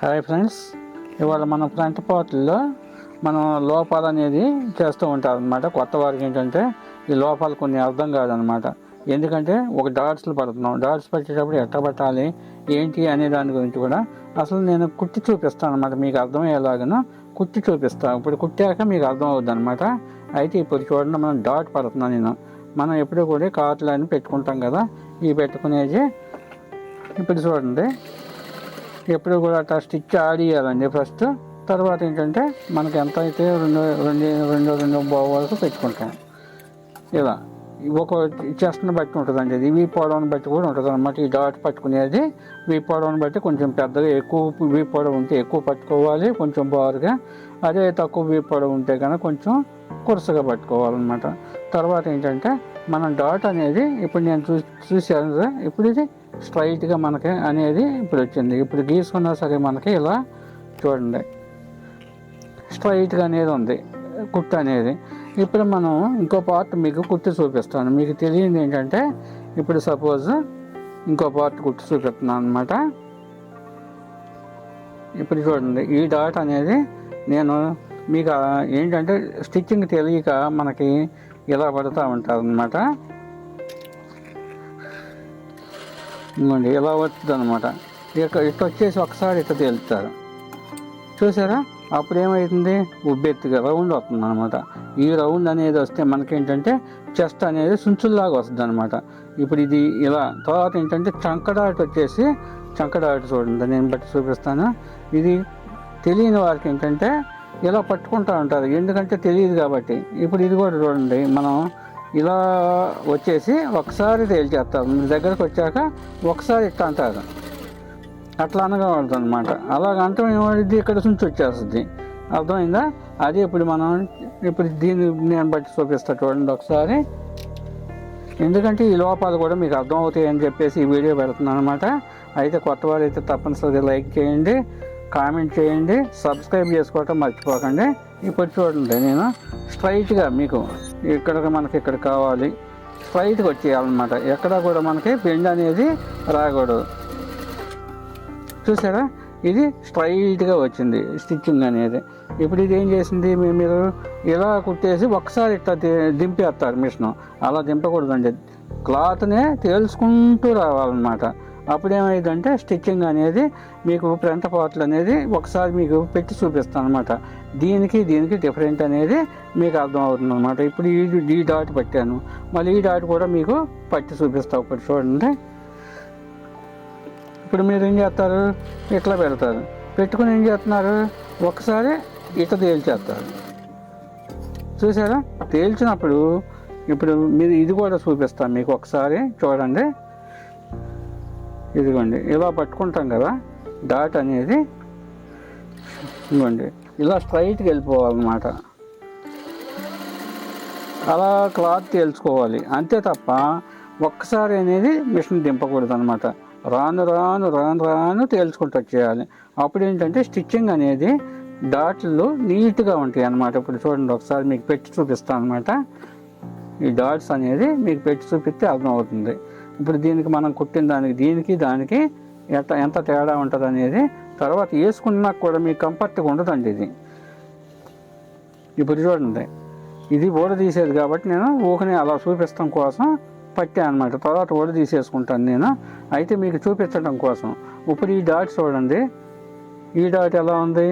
Hi friends. ఇవాళ మన front పార్ట్లో మనం లోపాలు అనేది చేస్తూ ఉంటారనమాట కొత్త వారికి ఏంటంటే ఈ లోపాలు కొన్ని అర్థం కాదనమాట ఎందుకంటే ఒక డాట్స్లు పడుతున్నాం. డాట్స్ పెట్టేటప్పుడు ఎట్ట పట్టాలి? ఏంటి అనే దాని గురించి కూడా అసలు నేను కుట్టి చూపిస్తాను అనమాట మీకు అర్థమయ్యేలాగా కుట్టి చూపిస్తాను ఇప్పుడు కుట్టాక మీకు అర్థం అవుద్ది అనమాట అయితే ఇప్పుడు చూడండి మనం డాట్ పడుతున్నాను నేను. మనం ఎప్పుడు కూడా కార్ట్లు అని పెట్టుకుంటాం కదా. ఇవి పెట్టుకునేది ఇప్పుడు చూడండి. ఎప్పుడు కూడా అట్లా స్టిచ్ ఆడియాలండి ఫస్ట్ తర్వాత ఏంటంటే మనకి ఎంత అయితే రెండు రెండు రెండు రెండు బావు వరకు పెట్టుకుంటాం. ఇలా. ఒక చెస్ట్ని బట్టి ఉంటుందండి ఇది వీ పొడవుని బట్టి కూడా ఉంటుంది అనమాట ఈ డాట్ పట్టుకునేది వీ పొడవుని బట్టి కొంచెం పెద్దగా ఎక్కువ వీ పొడవు ఉంటే ఎక్కువ పట్టుకోవాలి కొంచెం బారుగా. అదే తక్కువ వీ పొడవు ఉంటే కనుక కొంచెం కురసగా పట్టుకోవాలన్నమాట. తర్వాత ఏంటంటే మన డాట్ అనేది ఇప్పుడు నేను చూ చూశాను కదా, ఇప్పుడు ఇది స్ట్రైట్గా మనకి అనేది ఇప్పుడు వచ్చింది. ఇప్పుడు గీసుకున్నా సరే మనకి ఇలా చూడండి. స్ట్రైట్గా అనేది ఉంది కుట్టు అనేది. ఇప్పుడు మనం ఇంకో పార్ట్ మీకు కుట్టి చూపిస్తాను. మీకు తెలియదు ఏంటంటే ఇప్పుడు సపోజ్ ఇంకో పార్ట్ కుట్టి చూపిస్తున్నాను అనమాట ఇప్పుడు చూడండి ఈ డాట్ అనేది నేను మీకు ఏంటంటే స్టిచ్చింగ్ తెలియక మనకి ఇలా పడుతూ ఉంటారు అనమాట ఇంకోండి ఇలా వస్తుంది అనమాట ఇక ఇటు వచ్చేసి ఒకసారి ఇట్లా తేలుతారు. చూసారా? అప్పుడు ఏమవుతుంది ఉబ్బెత్తుగా రౌండ్ వస్తుంది అనమాట ఈ రౌండ్ అనేది వస్తే మనకేంటంటే చెస్ట్ అనేది సుంచుల్లాగా వస్తుంది అనమాట ఇప్పుడు ఇది ఇలా తర్వాత ఏంటంటే చంకడాట్ వచ్చేసి చంకడాట్ చూడండి నేను బట్టి చూపిస్తాను. ఇది తెలియని వారికి ఏంటంటే ఇలా పట్టుకుంటూ ఉంటారు. ఎందుకంటే తెలియదు కాబట్టి. ఇప్పుడు ఇది కూడా చూడండి. మనం ఇలా వచ్చేసి ఒకసారి తేల్చేస్తారు మీ దగ్గరకు వచ్చాక ఒకసారి ఇట్లా అంటారు. అట్లా అనగా అనమాట అలాగ అంటాం ఏమైంది ఇక్కడ నుంచి వచ్చేస్తుంది. అర్థమైందా? అది ఇప్పుడు మనం ఇప్పుడు దీన్ని నేను బట్టి చూపిస్తా చూడండి ఒకసారి. ఎందుకంటే ఈ లోపాలు కూడా మీకు అర్థం అవుతాయి అని చెప్పేసి ఈ వీడియో పెడుతున్నాను అనమాట అయితే కొత్త వారు అయితే తప్పనిసరిగా లైక్ చేయండి. కామెంట్ చేయండి సబ్స్క్రైబ్ చేసుకోవటం మర్చిపోకండి. ఇప్పుడు చూడండి నేను స్ట్రైట్గా మీకు ఇక్కడ మనకి ఇక్కడ కావాలి. స్ట్రైట్గా వచ్చేయాలన్నమాట. ఎక్కడ కూడా మనకి బెండ్ అనేది రాకూడదు. చూసారా? ఇది స్ట్రైట్గా వచ్చింది స్టిచ్చింగ్ అనేది. ఇప్పుడు ఇది ఏం చేసింది? మీ- మీరు ఇలా కుట్టేసి ఒకసారి ఇట్లా దింపేస్తారు మిషన్. అలా దింపకూడదండి. క్లాత్నే తేల్చుకుంటూ రావాలన్నమాట. అప్పుడు ఏమైందంటే స్టిచ్చింగ్ అనేది మీకు ప్రంత పాటలు అనేది ఒకసారి మీకు పెట్టి చూపిస్తాను అనమాట దీనికి దీనికి డిఫరెంట్ అనేది మీకు అర్థం అవుతుంది అనమాట ఇప్పుడు ఈ ఈ డాట్ పట్టాను. మళ్ళీ ఈ డాట్ కూడా మీకు పట్టి చూపిస్తాను ఒకటి చూడండి. ఇప్పుడు మీరు ఏం చేస్తారు? ఇట్లా పెడతారు. పెట్టుకుని ఏం చేస్తున్నారు? ఒకసారి ఇట తేల్చేస్తారు. చూసారా? తేల్చినప్పుడు ఇప్పుడు మీరు ఇది కూడా చూపిస్తాను మీకు ఒకసారి. చూడండి. ఇదిగోండి ఇలా పట్టుకుంటాం కదా డాట్ అనేది ఇదిగోండి ఇలా స్ట్రైట్కి వెళ్ళిపోవాలన్నమాట. అలా క్లాత్ తేల్చుకోవాలి అంతే తప్ప ఒక్కసారి అనేది మిషన్ దింపకూడదు అనమాట రాను రాను రాను రాను తేల్చుకుంటూ చేయాలి అప్పుడు ఏంటంటే స్టిచ్చింగ్ అనేది డాట్లు నీట్గా ఉంటాయి అన్నమాట ఇప్పుడు చూడండి ఒకసారి మీకు పెట్టి చూపిస్తాను అనమాట ఈ డాట్స్ అనేది మీకు పెట్టి చూపిస్తే అర్థమవుతుంది. ఇప్పుడు దీనికి మనం కుట్టిన దానికి దీనికి దానికి ఎంత ఎంత తేడా ఉంటుంది అనేది తర్వాత వేసుకున్నా కూడా మీకు కంఫర్ట్గా ఉండదండి ఇది. ఇప్పుడు చూడండి ఇది ఓడ తీసేది కాబట్టి నేను ఊకనే అలా చూపిస్తాం కోసం పట్టాను అనమాట తర్వాత ఓడ తీసేసుకుంటాను నేను. అయితే మీకు చూపించడం కోసం. ఇప్పుడు ఈ డాట్ చూడండి ఈ డాట్ ఎలా ఉంది?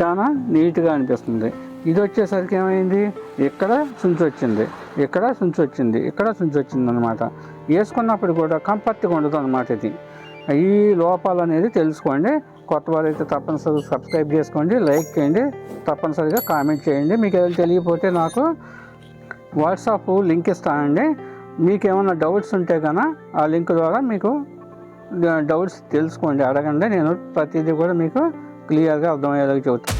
చాలా నీట్గా అనిపిస్తుంది. ఇది వచ్చేసరికి ఏమైంది? ఇక్కడ సుంచి వచ్చింది. ఇక్కడ సుంచి వచ్చింది. ఇక్కడ సుంచి వచ్చింది అనమాట వేసుకున్నప్పుడు కూడా కంఫర్ట్గా ఉండదు అనమాట ఇది. ఈ లోపాలు అనేది తెలుసుకోండి. కొత్త వారైతే తప్పనిసరిగా సబ్స్క్రైబ్ చేసుకోండి లైక్ చేయండి తప్పనిసరిగా కామెంట్ చేయండి. మీకు ఏదైనా తెలియకపోతే నాకు వాట్సాప్ లింక్ ఇస్తానండి. మీకు ఏమైనా డౌట్స్ ఉంటే కన్నా ఆ లింక్ ద్వారా మీకు డౌట్స్ తెలుసుకోండి అడగండి. నేను ప్రతిదీ కూడా మీకు క్లియర్గా అర్థమయ్యేలాగా చెబుతాను